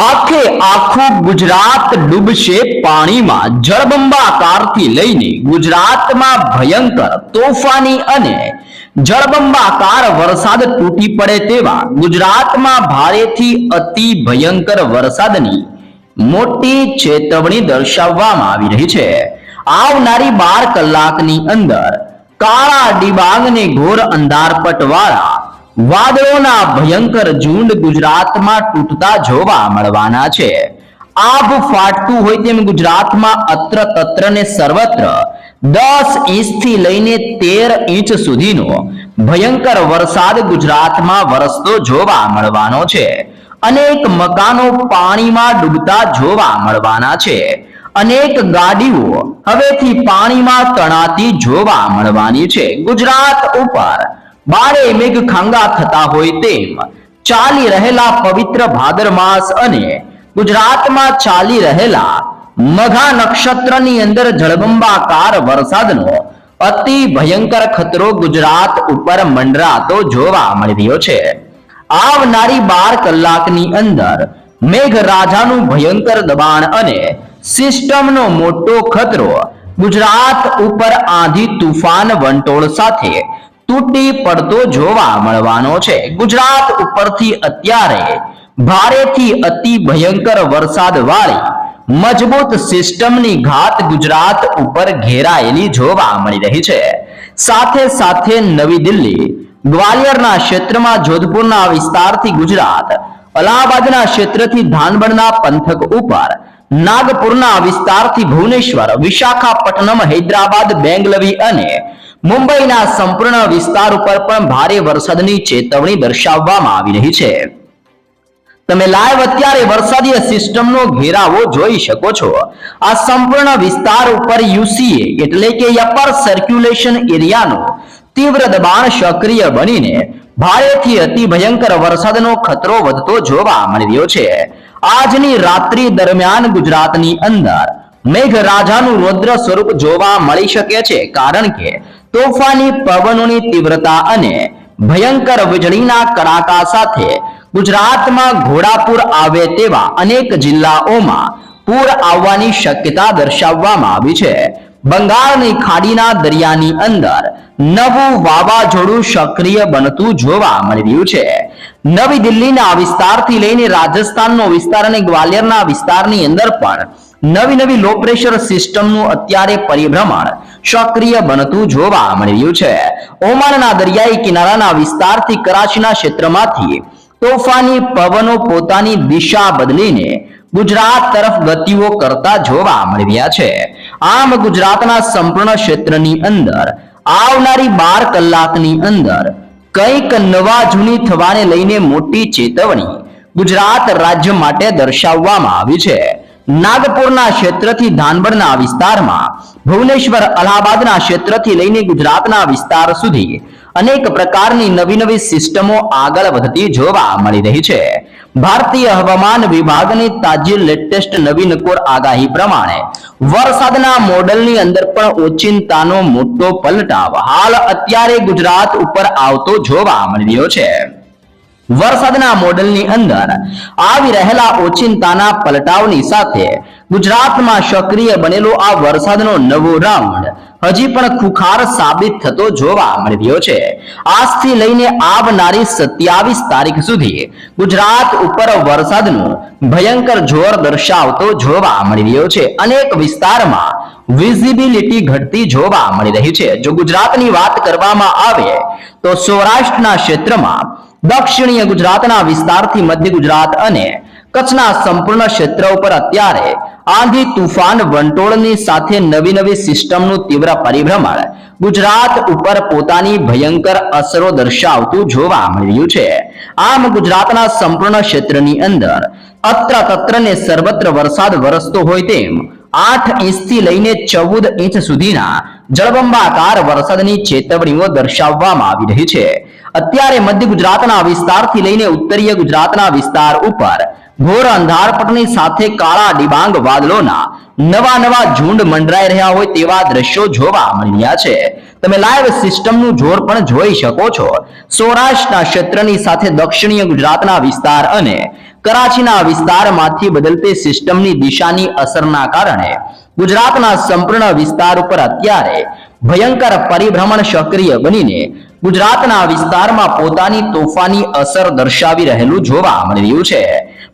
આખે આખું ગુજરાત ડૂબશે પાણીમાં. જળબંબાકારથી લઈને ગુજરાતમાં ભયંકર તોફાની અને જળબંબાકાર વરસાદ તૂટી પડે તેવા ગુજરાતમાં ભારેથી અતિ ભયંકર વરસાદની મોટી ચેતવણી દર્શાવવામાં આવી રહી છે. આવનારી બાર કલાકની અંદર કાળા ડિબાંગને ઘોર અંધારપટવાળા વાદળોના ભયંકર ઝુંડ ગુજરાતમાં તૂટતા જોવા મળવાના છે. આભ ફાટતું હોય તેમ ગુજરાતમાં અત્ર તત્ર ને સર્વત્ર દસ ઇંચથી લઈને તેર ઇંચ સુધીનો ભયંકર વરસાદ ગુજરાતમાં વરસતો જોવા મળવાનો છે. અનેક મકાનો પાણીમાં ડૂબતા જોવા મળવાના છે. અનેક ગાડીઓ હવેથી પાણીમાં તણાતી જોવા મળવાની છે. ગુજરાત ઉપર બારે મેઘ ખાંગા થતા હોય તેમ ચાલી રહેલા પવિત્ર ભાદર માસ અને ગુજરાતમાં ચાલી રહેલા મઘા નક્ષત્રની અંદર જળબંબાકાર વરસાદનો અતિ ભયંકર ખતરો ગુજરાત ઉપર મંડરાતો જોવા મળી રહ્યો છે. આવનારી બાર કલાકની અંદર મેઘરાજાનું ભયંકર દબાણ અને સિસ્ટમનો મોટો ખતરો ગુજરાત ઉપર આંધી તુફાન વંટોળ સાથે તૂટી પડતો જોવા મળવાનો છે. ગુજરાત ઉપરથી અત્યારે ભારેથી અતિ ભયંકર વરસાદ વાળી મજબૂત સિસ્ટમની ઘાત ગુજરાત ઉપર ઘેરાયેલી જોવા મળી રહી છે. સાથે સાથે નવી દિલ્હી, ગ્વાલિયરના ક્ષેત્રમાં જોધપુરના વિસ્તારથી ગુજરાત, અલ્હાબાદના ક્ષેત્રથી ધાનબડના પંથક ઉપર, નાગપુરના વિસ્તારથી ભુવનેશ્વર, વિશાખાપટ્ટનમ, હૈદરાબાદ, બેંગલવી અને મુંબઈના સંપૂર્ણ વિસ્તાર ઉપર પણ ભારે વરસાદની ચેતવણી દર્શાવવામાં આવી રહી છે. તમે લાઈવ અત્યારે વરસાદી સિસ્ટમનો ઘેરાવો જોઈ શકો છો. આ સંપૂર્ણ વિસ્તાર ઉપર યુસીએ એટલે કે અપર સર્ક્યુલેશન એરિયાનો તીવ્ર દબાણ સક્રિય બનીને ભારેથી અતિ ભયંકર વરસાદનો ખતરો વધતો જોવા મળી રહ્યો છે. આજની રાત્રિ દરમિયાન ગુજરાતની અંદર મેઘરાજાનું રૌદ્ર સ્વરૂપ જોવા મળી શકે છે, કારણ કે તોફાની પવનોની તીવ્રતા અને ભયંકર વીજળીના કડાકા સાથે ગુજરાતમાં ઘોડાપુર આવે તેવા અનેક જિલ્લાઓમાં પૂર આવવાની શક્યતા દર્શાવવામાં આવી છે. બંગાળની ખાડીના દરિયાની અંદર નવું વાવાઝોડું સક્રિય બનતું જોવા મળી રહ્યું છે. નવી દિલ્હીના વિસ્તારથી લઈને રાજસ્થાનનો વિસ્તાર અને ગ્વાલિયરના વિસ્તારની અંદર પણ નવી નવી લો પ્રેશર સિસ્ટમનું અત્યારે પરિભ્રમણ સક્રિય બનતું જોવા મળી છે. ઓમાનના દરિયાઈ કિનારાના વિસ્તારથી કરાચીના ક્ષેત્રમાંથી તોફાની પવનો પોતાની દિશા બદલીને ગુજરાત તરફ ગતિઓ કરતા જોવા મળી છે. આમ ગુજરાતના સંપૂર્ણ ક્ષેત્રની અંદર, આવનારી બાર કલાકની અંદર કંઈક નવા જૂની થવાને લઈને મોટી ચેતવણી ગુજરાત રાજ્ય માટે દર્શાવવામાં આવી છે. નાગપુરના ક્ષેત્રથી ધાનબડના વિસ્તારમાં, ભુવનેશ્વર અલ્હાબાદના ક્ષેત્રથી લઈને ગુજરાતના વિસ્તાર સુધી અનેક પ્રકારની નવી નવી સિસ્ટમો આગળ વધતી જોવા મળી રહી છે. ભારતીય હવામાન વિભાગની તાજી લેટેસ્ટ નવીન કોર આગાહી પ્રમાણે, વરસાદના મોડલની અંદર પણ ઓચિંતાનો મોટો પલટાવ હાલ અત્યારે ગુજરાત ઉપર આવતો જોવા મળી રહ્યો છે. વરસાદના મોડલની અંદર આવી રહેલા ઓચિંતાના પલટાવની સાથે ગુજરાતમાં સક્રિય બનેલો આ વરસાદનો નવો રાઉન્ડ હજી પણ ખુખાર સાબિત થતો જોવા મળ્યો છે. આજથી લઈને આવનારી સત્યાવીસ તારીખ સુધી ગુજરાત ઉપર વરસાદનું ભયંકર જોર દર્શાવતો જોવા મળી રહ્યો છે. અનેક વિસ્તારમાં વિઝિબિલિટી ઘટતી જોવા મળી રહી છે. જો ગુજરાતની વાત કરવામાં આવે તો સૌરાષ્ટ્રના ક્ષેત્રમાં દક્ષિણીય ગુજરાતના વિસ્તારથી મધ્ય ગુજરાત અને કચ્છના સંપૂર્ણ ક્ષેત્ર ઉપર અત્યારે આંધી તુફાન વંટોળની સાથે નવી નવી સિસ્ટમનું તીવ્ર પરિભ્રમણ ગુજરાત ઉપર પોતાની ભયંકર અસરો દર્શાવતું જોવા મળ્યું છે. આમ ગુજરાતના સંપૂર્ણ ક્ષેત્રની અંદર અત્ર તત્ર ને સર્વત્ર વરસાદ વરસતો હોય તેમ આઠ ઇંચથી લઈને ચૌદ ઇંચ સુધીના જળબંબાકાર વરસાદની ચેતવણીઓ દર્શાવવામાં આવી રહી છે. અત્યારે મધ્ય ગુજરાતના વિસ્તારથી લઈને ઉત્તરીય ગુજરાતના વિસ્તાર ઉપર ઘોર અંધારપટની સાથે કાળા ડિબાંગ વાદળોના નવા નવા ઝુંડ મંડરાઈ રહ્યા હોય તેવા દ્રશ્યો જોવા મળ્યા છે. તમે લાઈવ સિસ્ટમનું જોર પણ જોઈ શકો છો. સૌરાષ્ટ્રના ક્ષેત્રની સાથે દક્ષિણીય ગુજરાતના વિસ્તાર અને કરાચીના વિસ્તારમાંથી બદલતી સિસ્ટમની દિશાની અસરના કારણે ગુજરાતના સંપૂર્ણ વિસ્તાર ઉપર અત્યારે ભયંકર પરિભ્રમણ સક્રિય બનીને ગુજરાતના વિસ્તારમાં પોતાની તોફાની અસર દર્શાવી રહેલું જોવા મળી રહ્યું છે.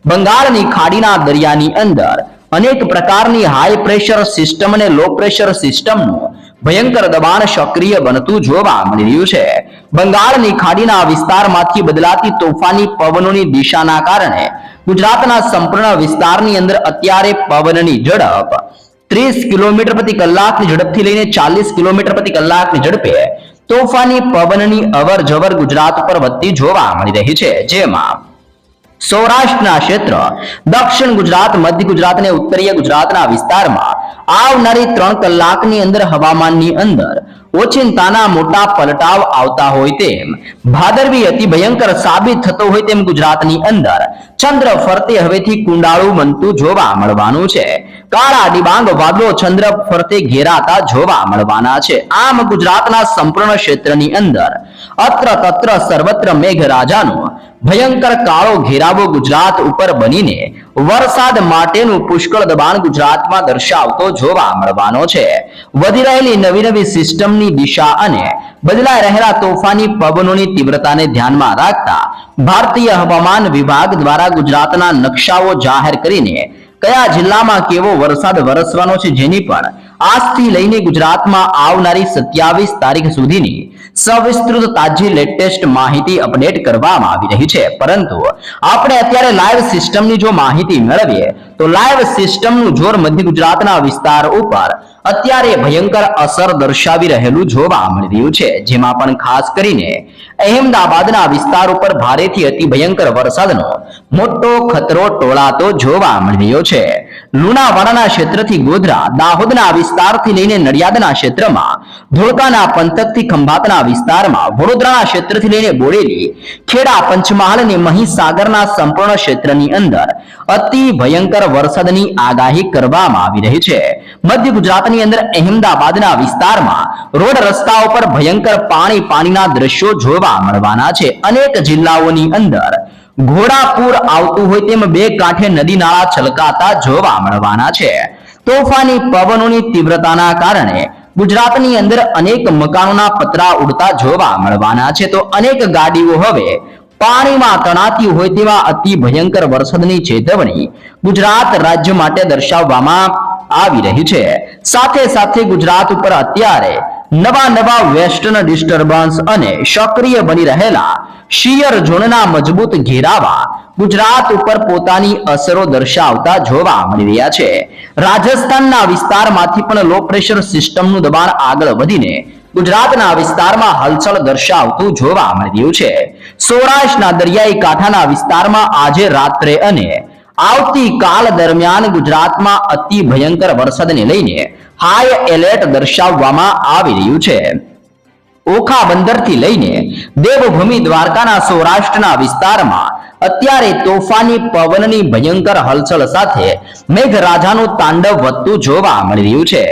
બંગાળની ખાડીના દરિયાની અંદર અનેક પ્રકારની હાઈ પ્રેશર સિસ્ટમ અને લો પ્રેશર સિસ્ટમનું ભયંકર દબાણ સક્રિય બનતું જોવા મળી રહ્યું છે. બંગાળની ખાડીના વિસ્તારમાંથી બદલાતી તોફાની પવનોની દિશાના કારણે ગુજરાતના સંપૂર્ણ વિસ્તારની અંદર અત્યારે પવનની ઝડપ ત્રીસ કિલોમીટર પ્રતિ કલાકની ઝડપથી લઈને ચાલીસ કિલોમીટર પ્રતિ કલાકની ઝડપે તોફાની પવનની અવર જવર ગુજરાત પર વધતી જોવા મળી રહી છે. જેમાં સૌરાષ્ટ્રના ક્ષેત્ર, દક્ષિણ ગુજરાત, મધ્ય ગુજરાત અને ઉત્તરીય ગુજરાતના વિસ્તારમાં આવનારી ત્રણ કલાકની અંદર હવામાનની અંદર ઓચિંતાના મોટા પલટાવ આવતા હોય તેમ. ભાદરવી અતિ ભયંકર સાબિત થતો હોય તેમ ગુજરાતની અંદર. ચંદ્ર ફરતે હવેથી કુંડાળું બનતું જોવા મળવાનું છે. કાળા ડિબાંગ વાદળો ચંદ્ર ફરતે ઘેરાતા જોવા મળવાના છે. આમ ગુજરાતના સંપૂર્ણ ક્ષેત્રની અંદર અત્ર તત્ર સર્વત્ર મેઘરાજાનો ભયંકર કાળો ઘેરાવો ગુજરાત ઉપર બનીને વરસાદ માટેનું પુષ્કળ દબાણ ગુજરાતમાં દર્શાવતો જોવા મળવાનો છે. વધી રહેલી નવી નવી સિસ્ટમની દિશા અને બદલાઈ રહેલા તોફાની પવનોની તીવ્રતાને ધ્યાનમાં રાખતા ભારતીય હવામાન વિભાગ દ્વારા ગુજરાતના નકશાઓ જાહેર કરીને કયા જિલ્લામાં કેવો વરસાદ વરસવાનો છે જેની પણ આજથી લઈને ગુજરાતમાં આવનારી સત્યાવીસ તારીખ સુધીની સવિસ્તૃત તાજી લેટેસ્ટ માહિતી અપડેટ કરવામાં આવી રહી છે. પરંતુ આપણે અત્યારે લાઈવ સિસ્ટમની જો માહિતી મેળવીએ તો લાઈવ સિસ્ટમનું જોર મધ્ય ગુજરાતના વિસ્તાર ઉપર અત્યારે ભયંકર અસર દર્શાવી રહેલું જોવા મળી રહ્યું છે. જેમાં પણ ખાસ કરીને અહેમદાબાદના વિસ્તાર ઉપર ભારેથી અતિ ભયંકર વરસાદનો મોટો ખતરો ટોળાતો જોવા મળી રહ્યો છે. લુણાવાડાના ક્ષેત્રથી ગોધરા, દાહોદના વિસ્તારથી લઈને નડિયાદના ક્ષેત્રમાં, ધોળકાના પંથકથી ખંભાતના વિસ્તારમાં, વડોદરાના ક્ષેત્રથી લઈને બોડેલી, ખેડા, પંચમહાલ અને મહીસાગરના સંપૂર્ણ ક્ષેત્રની અંદર અતિ ભયંકર વરસાદની આગાહી કરવામાં આવી રહી છે. મધ્ય ગુજરાતની અંદર અહેમદાબાદના વિસ્તારમાં રોડ રસ્તાઓ પર ભયંકર પાણી પાણીના દ્રશ્યો જોવા મળવાના છે. અનેક જિલ્લાઓની અંદર ઘોડાપુર આવતું હોય તેમ બે કાંઠે નદી નાળા છલકાતા જોવા મળવાના છે. તોફાની પવનોની તીવ્રતાના કારણે ગુજરાતની અંદર અનેક મકાનોના પતરા ઉડતા જોવા મળવાના છે. તો અનેક ગાડીઓ હવે પાણીમાં તણાતી હોય તેવા અતિ ભયંકર વરસાદની ચેતવણી ગુજરાત રાજ્ય માટે દર્શાવવામાં આવી રહી છે. સાથે સાથે ગુજરાત ઉપર અત્યારે નવા નવા વેસ્ટર્ન ડિસ્ટર્બન્સ અને સક્રિય બની રહેલા શિયર ઝોનના મજબૂત ઘેરાવા ગુજરાત ઉપર પોતાની અસરો દર્શાવતા જોવા મળી રહ્યા છે. રાજસ્થાનના વિસ્તારમાંથી પણ લો પ્રેશર સિસ્ટમનું દબાણ આગળ વધીને ગુજરાતના વિસ્તારમાં હલચલ દર્શાવતું જોવા મળી રહ્યું છે. સૌરાષ્ટ્રના દરિયાઈ કાંઠાના વિસ્તારમાં આજે રાત્રે અને આવતીકાલ દરમિયાન ગુજરાતમાં અતિ ભયંકર વરસાદને લઈને હાઈ એલર્ટ દર્શાવવામાં આવી રહ્યું છે. ઓખા બંદરથી લઈને દેવભૂમિ દ્વારકાના સૌરાષ્ટ્રના વિસ્તારમાં અત્યારે તોફાની પવનની ભયંકર હલચલ સાથે મેઘરાજાનું તાંડવ વધતું જોવા મળી રહ્યું છે.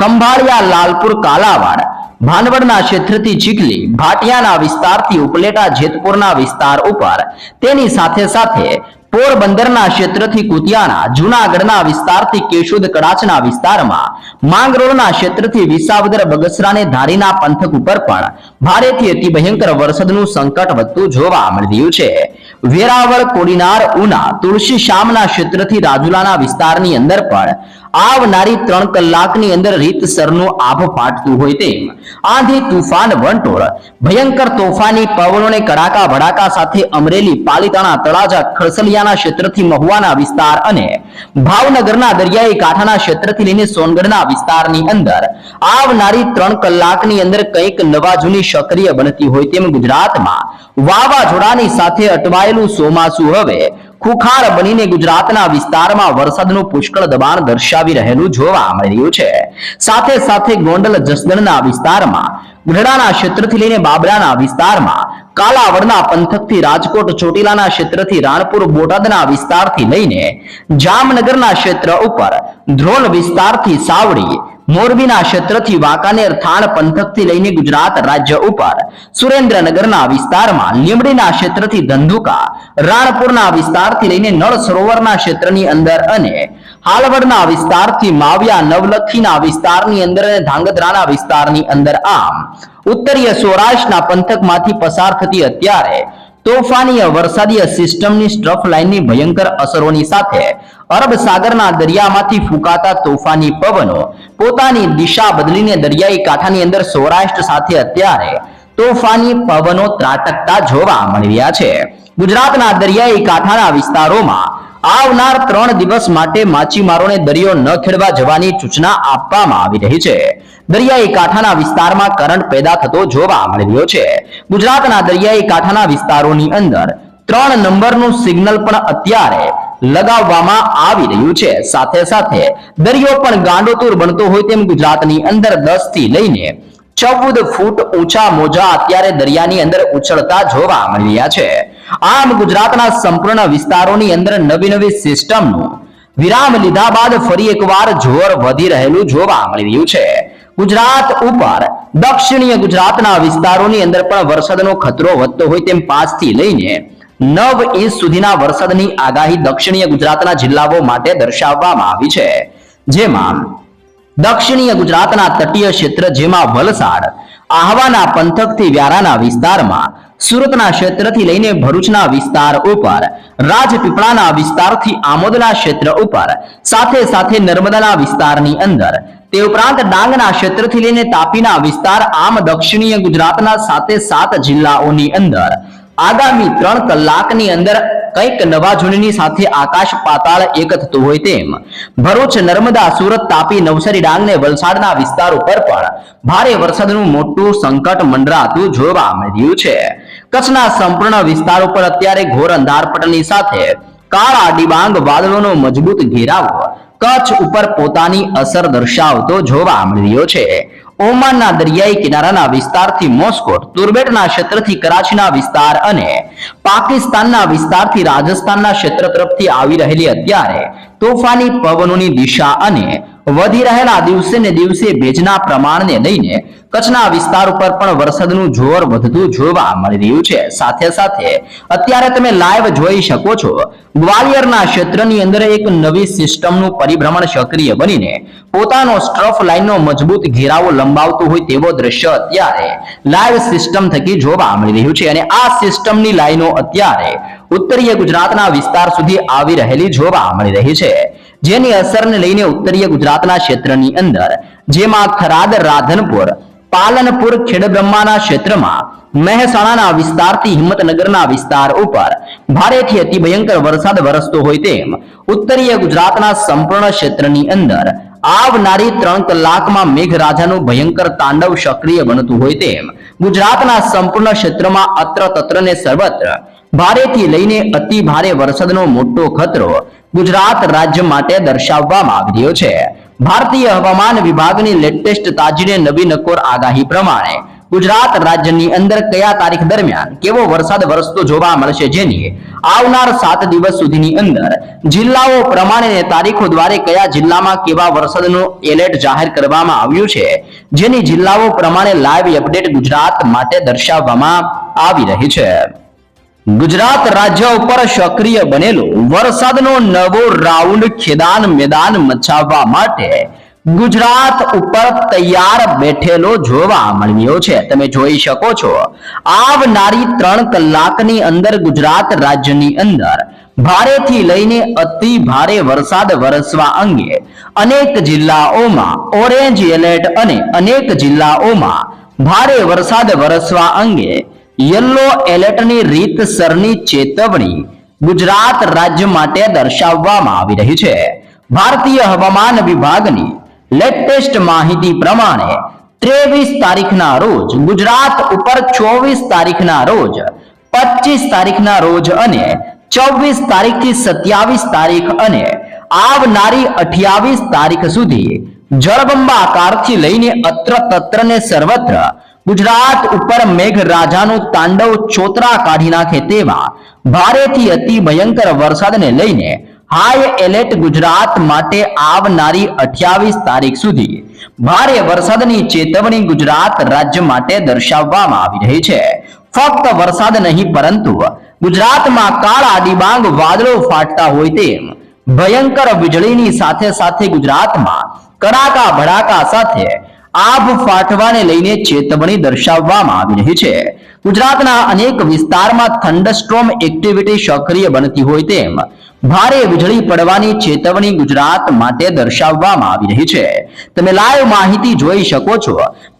ખંભાળિયા, લાલપુર, કાલાવાડ, ભાનવડના ક્ષેત્રથી ચીખલી, ભાટિયાના વિસ્તારથી ઉપલેટા, જેતપુરના વિસ્તાર ઉપર તેની સાથે સાથે ભારેથી અતિ ભયંકર વરસાદનું સંકટ વધતું જોવા મળ્યું છે. વેરાવળ, કોડીનાર, ઉના, તુલસી, શ્યામના ક્ષેત્રથી રાજુલાના વિસ્તારની અંદર પણ આવનારી ત્રણ કલાકની અંદર રીતસરનું આભ ફાટતું હોય તે આંધી તુફાન વંટોળ ભયંકર તોફાની પવનોને કડાકા ભડાકા સાથે અમરેલી પાલિતાણા તળાજા ખડસલિયાના ક્ષેત્રથી મહુવાના વિસ્તાર અને ભાવનગરના દરિયાઈ કાંઠાના ક્ષેત્રથી લઈને સોનગઢના વિસ્તારની અંદર. આવનારી ત્રણ કલાકની અંદર કંઈક નવા જૂની સક્રિય બનતી હોય તેમ ગુજરાતમાં વાવાઝોડાની સાથે અટવાયેલું ચોમાસું હવે ખુખાર બનીને ગુજરાતના વિસ્તારમાં વરસાદનું પુષ્કળ દબાણ દર્શાવી રહેલું જોવા મળી રહ્યું છે. સાથે સાથે ગોંડલ જસદણના વિસ્તારમાં ગઢડાના ક્ષેત્રથી લઈને બાબરાના વિસ્તારમાં, કાલાવડના પંથકથી રાજકોટ, ચોટીલાના ક્ષેત્રથી રાણપુર, બોટાદના વિસ્તારથી લઈને જામનગરના ક્ષેત્ર ઉપર ધ્રોલ વિસ્તારથી સાવડી મોરબીના ક્ષેત્રથી વાંકાનેર થાણ પંથકથી લઈને ગુજરાત રાજ્ય ઉપર. સુરેન્દ્રનગરના વિસ્તારમાં લીંબડીના ક્ષેત્રથી ધંધુકા, રાણપુરના વિસ્તારથી લઈને નળ સરોવરના ક્ષેત્રની અંદર અને હાલવડના વિસ્તારથી માવિયા નવલખીના વિસ્તારની અંદર અને ધાંગધ્રાના વિસ્તારની અંદર આમ. ઉત્તરીય સૌરાષ્ટ્રના પંથકમાંથી પસાર થતી અત્યારે તોફાની વરસાદીય સિસ્ટમની સ્ટ્રફ લાઇનની ભયંકર અસરોની સાથે અરબ સાગરના દરિયામાંથી ફૂંકાતા તોફાની પવનો પોતાની દિશા બદલીને દરિયાઈ કાંઠાની અંદર સૌરાષ્ટ્ર સાથે અત્યારે તોફાની પવનો ત્રાટકતા જોવા મળી રહ્યા છે. ગુજરાતના દરિયાઈ કાંઠાના વિસ્તારોમાં આવનાર ત્રણ દિવસ માટે માછીમારોને દરિયો ન ખેડવા જવાની સૂચના આપવામાં આવી રહી છે. દરિયાઈ કાંઠાના વિસ્તારમાં કરંટ પેદા થતો જોવા મળી રહ્યો છે. ગુજરાતના દરિયાઈ કાંઠાના વિસ્તારોની અંદર ત્રણ નંબરનું સિગ્નલ પણ અત્યારે લગાવવામાં આવી રહ્યું છે. સાથે સાથે દરિયો પણ ગાંડોતુર બનતો હોય તેમ ગુજરાતની અંદર દસથી લઈને ચૌદ ફૂટ ઊંચા મોજા અત્યારે દરિયાની અંદર ઉછળતા જોવા મળી રહ્યા છે. આમ ગુજરાતના સંપૂર્ણ વિસ્તારોની અંદર નવી નવી સિસ્ટમનું વિરામ લીધા બાદ ફરી એકવાર જોર વધી રહેલું જોવા મળી રહ્યું છે. ગુજરાત ઉપર દક્ષિણીય ગુજરાતના વિસ્તારોની અંદર પણ વરસાદનો ખતરો વધતો હોય તેમ પાંચથી લઈને નવ ઇંચ સુધીના વરસાદની આગાહી દક્ષિણીય ગુજરાતના જિલ્લાઓ માટે દર્શાવવામાં આવી છે. જેમાં દક્ષિણીય ગુજરાતના તટીય ક્ષેત્ર જેમાં વલસાડ, આહવાના પંથકથી વ્યારાના વિસ્તારમાં સુરતના ક્ષેત્રથી લઈને ભરૂચના વિસ્તાર ઉપર, રાજપીપળાના વિસ્તારથી આમોદના ક્ષેત્ર ઉપર, સાથે સાથે નર્મદાના વિસ્તારની અંદર. તે ઉપરાંત ડાંગના ક્ષેત્રથી લઈને તાપીના વિસ્તાર, આમ દક્ષિણીય ગુજરાતના સાતે સાત જિલ્લાઓની અંદર. આગામી ત્રણ કલાકની અંદર કંઈક નવા જૂનીની સાથે આકાશ પાતાળ એક થતું હોય તેમ. ભરૂચ, નર્મદા, સુરત, તાપી, નવસારી, ડાંગ વલસાડના વિસ્તાર ઉપર પણ ભારે વરસાદનું મોટું સંકટ મંડરાતું જોવા મળ્યું છે. કચ્છના સંપૂર્ણ વિસ્તાર ઉપર અત્યારે ઘોર અંધારપટની સાથે કાળા ડિબાંગ વાદળોનો મજબૂત ઘેરાવો કચ્છ ઉપર પોતાની અસર દર્શાવતો જોવા મળી રહ્યો છે. ઓમાનના દરિયાઈ કિનારાના વિસ્તારથી મોસ્કો તુર્બેટના ક્ષેત્રથી કરાચીના વિસ્તાર અને પાકિસ્તાનના વિસ્તારથી રાજસ્થાનના ક્ષેત્ર તરફથી આવી રહેલી અત્યારે તોફાની પવનોની દિશા અને વધી રહેલા દિવસે ને દિવસે ભેજના પ્રમાણને લઈને કચ્છના વિસ્તાર ઉપર પણ વરસાદનું જોર વધતું જોવા મળી રહ્યું છે. સાથે સાથે અત્યારે તમે લાઈવ જોઈ શકો છો, ગ્વાલિયરના ક્ષેત્રની અંદર એક નવી સિસ્ટમનું પરિભ્રમણ સક્રિય બનીને પોતાનો સ્ટ્રફ લાઇનનો મજબૂત ઘેરાવો લંબાવતું હોય તેવો દ્રશ્ય અત્યારે લાઈવ સિસ્ટમ થકી જોવા મળી રહ્યું છે. અને આ સિસ્ટમની લાઈનો અત્યારે ઉત્તરીય ગુજરાતના વિસ્તાર સુધી આવી રહેલી જોવા મળી રહી છે. જેની અસરને લઈને ઉત્તરીય ગુજરાતના ક્ષેત્રની અંદર, જેમાં ખરાદ રાધનપુર, પાલનપુર, ખેડબ્રહ્માના ક્ષેત્રમાં, મહેસાણાના વિસ્તારથી હિંમતનગરના વિસ્તાર ઉપર ભારેથી અતિ ભયંકર વરસાદ વરસતો હોય તેમ ઉત્તરીય ગુજરાતના સંપૂર્ણ ક્ષેત્રની અંદર આવનારી ત્રણ કલાકમાં મેઘરાજાનું ભયંકર તાંડવ સક્રિય બનતું હોય તેમ ગુજરાતના સંપૂર્ણ ક્ષેત્રમાં અત્ર તત્ર ને સર્વત્ર ભારેથી લઈને અતિ ભારે વરસાદનો મોટો ખતરો ગુજરાત રાજ્ય માટે દર્શાવવામાં આવી રહ્યો છે. ભારતીય હવામાન વિભાગની લેટેસ્ટ તાજીને નવી નકોર આગાહી પ્રમાણે ગુજરાત રાજ્યની અંદર કયા તારીખ દરમિયાન કેવો વરસાદ વરસતો જોવા મળશે જેની આવનાર સાત દિવસ સુધીની અંદર જિલ્લાઓ પ્રમાણે તારીખો દ્વારા કયા જિલ્લામાં કેવા વરસાદનો એલર્ટ જાહેર કરવામાં આવ્યું છે, જેની જિલ્લાઓ પ્રમાણે લાઈવ અપડેટ ગુજરાત માટે દર્શાવવામાં આવી રહી છે. ગુજરાત રાજ્ય ઉપર સક્રિય બનેલો વરસાદનો નવો રાઉન્ડ ખેદાન મેદાન મચાવવા માટે ગુજરાત ઉપર તૈયાર બેઠેલો જોવા મળ્યો છે. તમે જોઈ શકો છો, આવનારી ત્રણ કલાકની અંદર ગુજરાત રાજ્યની અંદર ભારેથી લઈને અતિ ભારે વરસાદ વરસવા અંગે અનેક જિલ્લાઓમાં ઓરેન્જ એલર્ટ અને અનેક જિલ્લાઓમાં ભારે વરસાદ વરસવા અંગે યલો એલર્ટની રીતસરની ચેતવણી ગુજરાત રાજ્ય માટે દર્શાવવામાં આવી રહી છે. ભારતીય હવામાન વિભાગની લેટેસ્ટ માહિતી પ્રમાણે ત્રેવીસ તારીખના રોજ, ગુજરાત ઉપર ચોવીસ તારીખના રોજ પચીસ તારીખના રોજ અને ચોવીસ તારીખથી સત્યાવીસ તારીખ અને આવનારી અઠ્યાવીસ તારીખ સુધી જળબંબાકારથી લઈને અત્ર તત્ર ને સર્વત્ર ગુજરાત ઉપર મેઘરાજાનું તાંડવ ચોતરા કાઢી નાખે તેવા ભારેથી અતિ ભયંકર વરસાદને લઈને હાઈ એલર્ટ ગુજરાત માટે આવનારી અઠ્યાવીસ તારીખ સુધી ભારે વરસાદની ચેતવણી ગુજરાત રાજ્ય માટે દર્શાવવામાં આવી રહી છે. ફક્ત વરસાદ નહીં, પરંતુ ગુજરાતમાં કાળા ડિબાંગ વાદળો ફાટતા હોય તેમ ભયંકર વીજળીની સાથે સાથે ગુજરાતમાં કડાકા ભડાકા સાથે આભ ફાટવાને લઈને ચેતવણી દર્શાવવામાં આવી રહી છે. ગુજરાતના અનેક વિસ્તારમાં થંડરસ્ટ્રોમ એક્ટિવિટી સક્રિય બનતી હોય તેમ ભારે વીજળી પડવાની ચેતવણી ગુજરાત માટે દર્શાવવામાં આવી રહી છે. તમે લાઈવ માહિતી જોઈ શકો છો.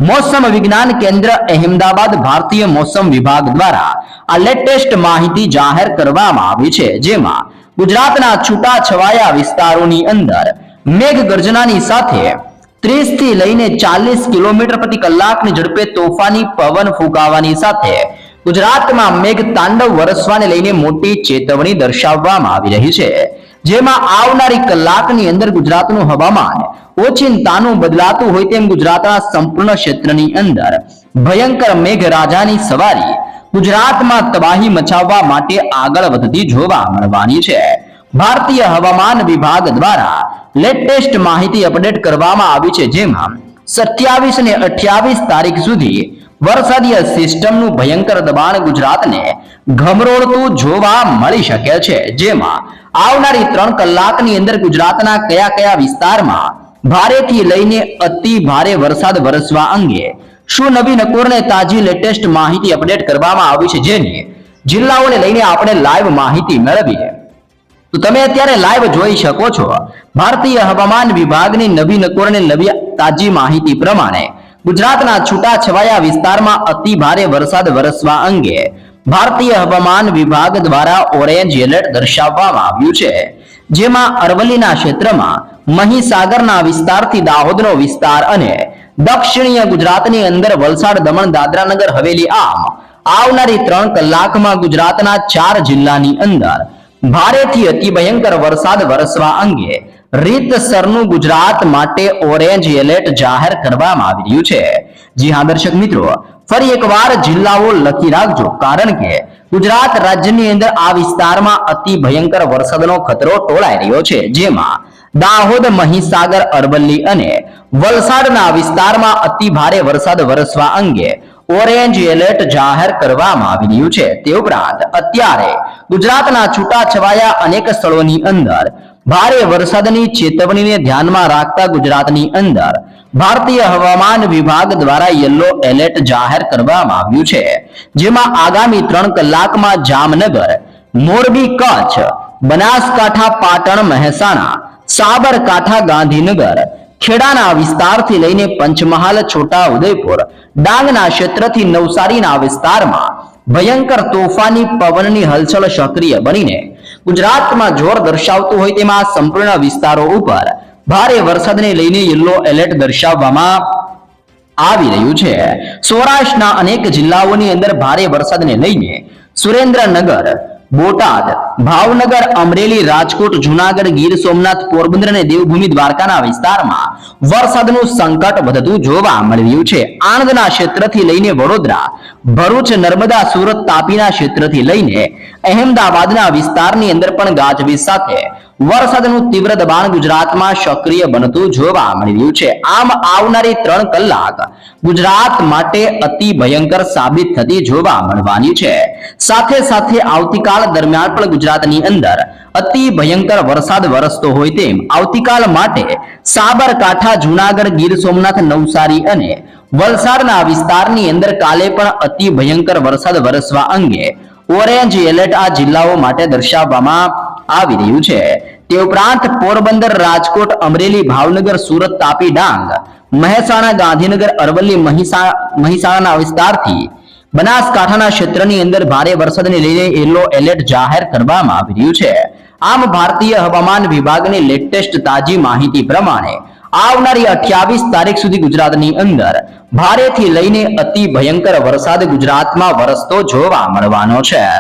મોસમ વિજ્ઞાન કેન્દ્ર અહેમદાબાદ ભારતીય મોસમ વિભાગ દ્વારા આ લેટેસ્ટ માહિતી જાહેર કરવામાં આવી છે. જેમાં ગુજરાતના છૂટા છવાયા વિસ્તારોની અંદર મેઘ ગર્જનાની સાથે ત્રીસથી લઈને ચાલીસ કિલોમીટર પ્રતિ કલાકની ઝડપે તોફાની પવન ફૂંકાવાની સાથે ગુજરાતમાં મેઘ તાંડવ વરસવાને લઈને મોટી ચેતવણી દર્શાવવામાં આવી રહી છે. જેમાં આવનારી કલાકની અંદર ગુજરાતનું હવામાન ઓચિંતાનું બદલાતું હોય તેમ ગુજરાતના સંપૂર્ણ ક્ષેત્રની અંદર ભયંકર મેઘરાજાની સવારી ગુજરાતમાં તબાહી મચાવવા માટે આગળ વધતી જોવા મળવાની છે. ભારતીય હવામાન વિભાગ દ્વારા લેટેસ્ટ માહિતી અપડેટ કરવામાં આવી છે, જેમાં સત્યાવીસ ને અઠ્યાવીસ તારીખ સુધી વરસાદીય સિસ્ટમનું ભયંકર દબાણ ગુજરાતને ગમરોળતું જોવા મળી શકે છે, જેમાં આવનારી ત્રણ કલાકની અંદર ગુજરાતના કયા કયા વિસ્તારમાં ભારેથી લઈને અતિ ભારે વરસાદ વરસવા અંગે શું નવી નકોરને તાજી લેટેસ્ટ માહિતી અપડેટ કરવામાં આવી છે, જેની જિલ્લાઓને લઈને આપણે લાઈવ માહિતી મેળવીએ. તો તમે અત્યારે લાઈવ જોઈ શકો છો. ભારતીય હવામાન વિભાગની નવી નકોર અને નવી તાજી માહિતી પ્રમાણે ગુજરાતના છૂટા છવાયા વિસ્તારમાં અતિ ભારે વરસાદ વરસવા અંગે ભારતીય હવામાન વિભાગ દ્વારા ઓરેન્જ એલર્ટ દર્શાવવામાં આવ્યું છે. જેમાં અરવલ્લીના ક્ષેત્રમાં મહીસાગરના વિસ્તારથી દાહોદનો વિસ્તાર અને દક્ષિણીય ગુજરાતની અંદર વલસાડ, દમણ દાદરા નગર હવેલી આમ આવનારી ત્રણ કલાકમાં ગુજરાતના ચાર જિલ્લાની અંદર ભારેથી અતિ ભયંકર વરસાદ વરસવા અંગે રીતસરનું ગુજરાત માટે ઓરેન્જ એલર્ટ જાહેર કરવામાં આવી રહ્યું છે. જી હા, દર્શક મિત્રો, ફરી એકવાર જિલ્લાઓ લખી રાખજો, કારણ કે ગુજરાત રાજ્યની અંદર આ વિસ્તારમાં અતિ ભયંકર વરસાદનો ખતરો ટોળાઈ રહ્યો છે. જેમાં દાહોદ, મહીસાગર, અરવલ્લી અને વલસાડના વિસ્તારમાં અતિ ભારે વરસાદ વરસવા અંગે ઓરેન્જ એલર્ટ જાહેર કરવામાં આવી રહ્યું છે. તે ઉપરાંત અત્યારે ગુજરાતના છૂટાછવાયા અનેક સ્થળોની અંદર ભારે વરસાદની ચેતવણીને ધ્યાનમાં રાખતા ગુજરાતની અંદર ભારતીય હવામાન વિભાગ દ્વારા યલો એલર્ટ જાહેર કરવામાં આવ્યું છે. જેમાં આગામી ત્રણ કલાકમાં જામનગર, મોરબી, કચ્છ, બનાસકાંઠા, પાટણ, મહેસાણા, સાબરકાંઠા, ગાંધીનગર ખેડાના વિસ્તારથી લઈને પંચમહાલ, છોટા ઉદયપુર, ડાંગના ક્ષેત્રથી નવસારીના વિસ્તારમાં ભયંકર તોફાની પવનની હલચલ સક્રિય બનીને ગુજરાતમાં જોર દર્શાવતું હોય તેમાં સંપૂર્ણ વિસ્તારો ઉપર ભારે વરસાદને લઈને યલો એલર્ટ દર્શાવવામાં આવી રહ્યું છે. સૌરાષ્ટ્રના અનેક જિલ્લાઓની અંદર ભારે વરસાદને લઈને સુરેન્દ્રનગર બોટાદ, ભાવનગર, અમરેલી, રાજકોટ, જુનાગઢ, ગીર સોમનાથ, પોરબંદર અને દેવભૂમિ દ્વારકાના વિસ્તારમાં વરસાદનું સંકટ વધતું જોવા મળ્યું છે. આણંદના ક્ષેત્રથી લઈને વડોદરા, ભરૂચ, નર્મદા, સુરત, તાપીના ક્ષેત્રથી લઈને અહેમદાબાદના વિસ્તારની અંદર પણ ગાજવીજ સાથે વરસાદનું તીવ્ર દબાણ ગુજરાતમાં સક્રિય બનતું જોવા મળી રહ્યું છે. આમ આવનારી ત્રણ કલાક ગુજરાત માટે અતિ ભયંકર સાબિત થતી જોવા મળવાની છે. સાથે સાથે આવતીકાલ દરમિયાન પણ ગુજરાતની અંદર અતિ ભયંકર વરસાદ વરસતો હોય તેમ આવતીકાલ માટે સાબરકાંઠા, જુનાગઢ, ગીર સોમનાથ, નવસારી અને વલસાડના વિસ્તારની અંદર કાલે પણ અતિ ભયંકર વરસાદ વરસવા અંગે ઓરેન્જ એલર્ટ આ જિલ્લાઓ માટે દર્શાવવામાં આવી રહ્યું છે. તે ઉપરાંત પોરબંદર, રાજકોટ, અમરેલી, ભાવનગર, સુરત, તાપી, ડાંગ, મહેસાણા, ગાંધીનગર, અરવલ્લી મહેસાણાના વિસ્તારથી બનાસકાંઠાના ક્ષેત્રની અંદર ભારે વરસાદને લઈને યલો એલર્ટ જાહેર કરવામાં આવી રહ્યું છે. આમ ભારતીય હવામાન વિભાગની લેટેસ્ટ તાજી માહિતી પ્રમાણે આવનારી અઠ્યાવીસ તારીખ સુધી ગુજરાતની અંદર ભારેથી લઈને અતિ ભયંકર વરસાદ ગુજરાતમાં વરસતો જોવા મળવાનો છે.